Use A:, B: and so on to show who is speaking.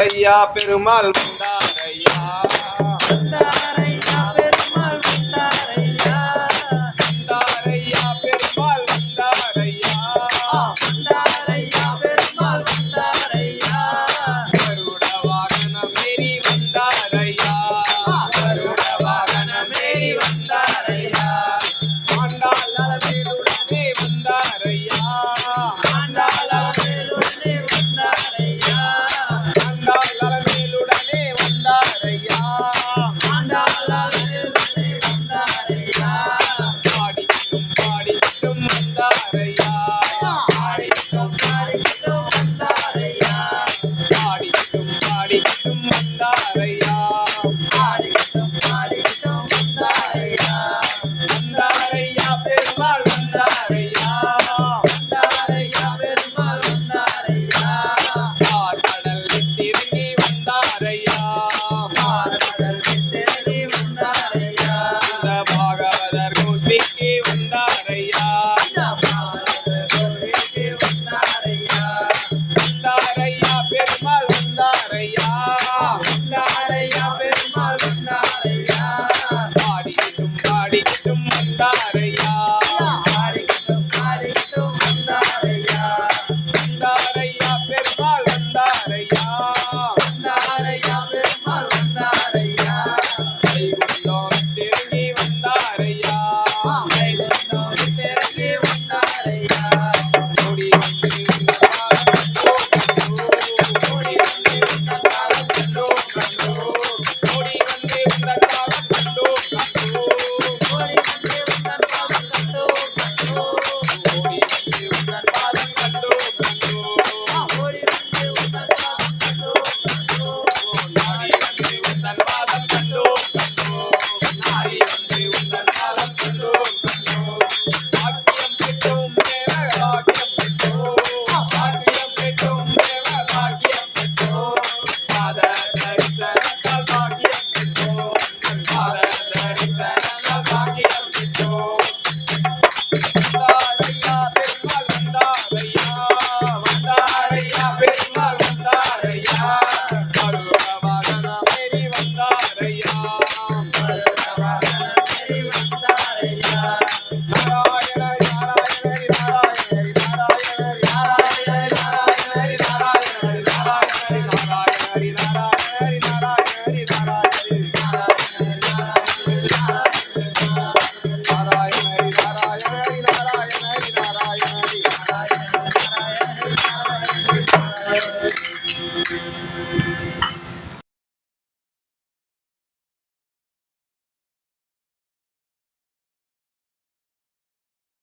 A: ஐயா Perumal முந்தாரையா
B: முந்தாரையா Perumal முந்தாரையா
A: Hare Rama